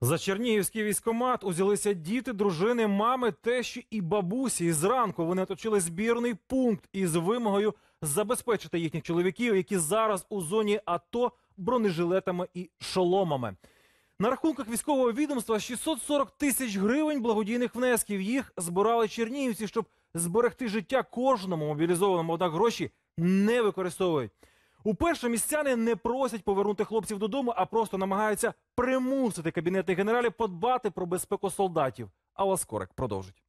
За Чернігівський військомат узялися діти, дружини, мами, тещі і бабусі. І зранку вони оточили збірний пункт із вимогою забезпечити їхніх чоловіків, які зараз у зоні АТО бронежилетами і шоломами. На рахунках військового відомства 640 тисяч гривень благодійних внесків. Їх збирали чернігівці, щоб зберегти життя кожному мобілізованому. Однак гроші не використовують. Уперше містяни не просять повернути хлопців додому, а просто намагаються примусити кабінети генералів подбати про безпеку солдатів. Алла Скорик продовжить.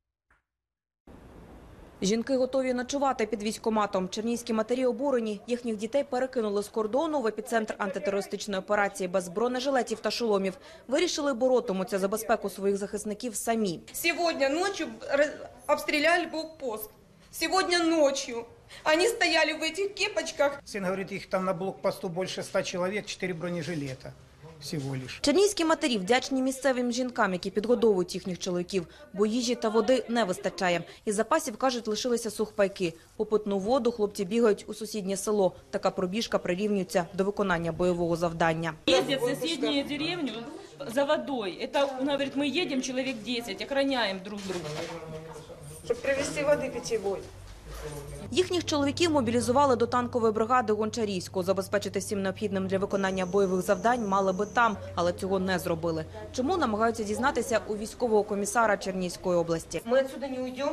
Жінки готові ночувати під військоматом. Чернігівські матері обурені. Їхніх дітей перекинули з кордону в епіцентр антитерористичної операції без бронежилетів та шоломів. Вирішили боротимуться за безпеку своїх захисників самі. Сегодня ночью раз- обстреляли блокпост. Сегодня ночью. Они стояли в этих кепочках. Сын говорит, их там на блокпосту больше ста человек, 4 бронежилета всего лишь. Чернігівські матері вдячні місцевим жінкам, які підгодовують їхніх чоловіків, бо їжі та води не вистачає. Із запасів, кажуть, лишилися сухпайки. По питну воду хлопці бігають у сусіднє село. Така пробіжка прирівнюється до виконання бойового завдання. Ездят в соседнюю деревню за водой. Это, он говорит, мы едем человек 10, охраняем друг друга. Чтобы привезти воды питьевой. Їхніх чоловіків мобілізували до танкової бригади Гончарівську. Забезпечити всім необхідним для виконання бойових завдань мали би там, але цього не зробили. Чому намагаються дізнатися у військового комісара Чернігівської області? Мы отсюда не уйдем.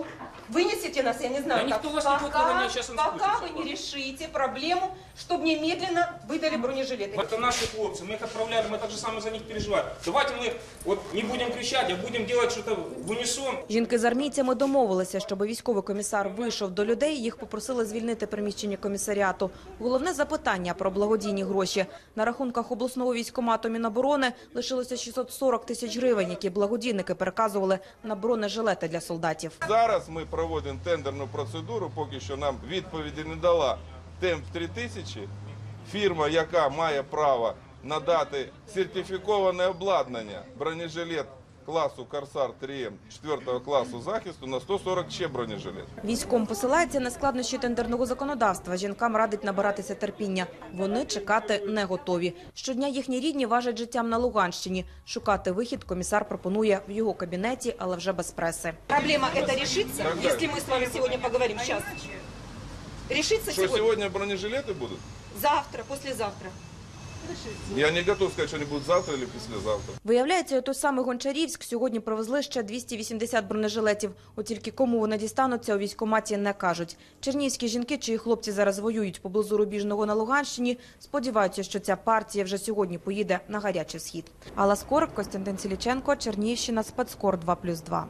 Вынесите нас, я не знаю, Да как. никто вас не будет пока, выгонять, сейчас он пока спустится. вы не решите проблему, чтобы немедленно выдали бронежилеты. Это наши хлопцы, мы их отправляли, мы так же самое за них переживаем. Давайте мы вот не будем кричать, а будем делать что-то в унисон. Жінки з армійцями домовилися, щоб військовий комісар вийшов до людей. Їх попросили звільнити приміщення комісаріату. Головне запитання про благодійні гроші на рахунках обласного військомату Міноборони лишилося 640 тисяч гривень, які благодійники переказували на бронежилети для солдатів. Зараз ми проводимо тендерну процедуру, поки що нам відповіді не дала темп 3000. Фірма, яка має право надати сертифіковане обладнання, бронежилет класу Корсар 3М 4 класу захисту на 140 ще бронежилет. Військом посилається на складнощі тендерного законодавства. Жінкам радить набиратися терпіння. Вони чекати не готові. Щодня їхні рідні важать життям на Луганщині. Шукати вихід комісар пропонує в його кабінеті, але вже без преси. Проблема решится, Когда? если мы с вами сегодня поговорим сейчас. Решится Що сьогодні бронежилети будуть? Завтра, послезавтра. Я не готов сказати, що вони будуть завтра або післязавтра. Виявляється, той самий Гончарівськ сьогодні привезли ще 280 бронежилетів. От тільки кому вони дістануться, у військкоматі не кажуть. Чернігівські жінки, чиї хлопці зараз воюють поблизу Рубіжного на Луганщині, сподіваються, що ця партія вже сьогодні поїде на гарячий схід. Алла Скорик, Костянтин Сіліченко, Чернігівщина, спецкор 2+,2.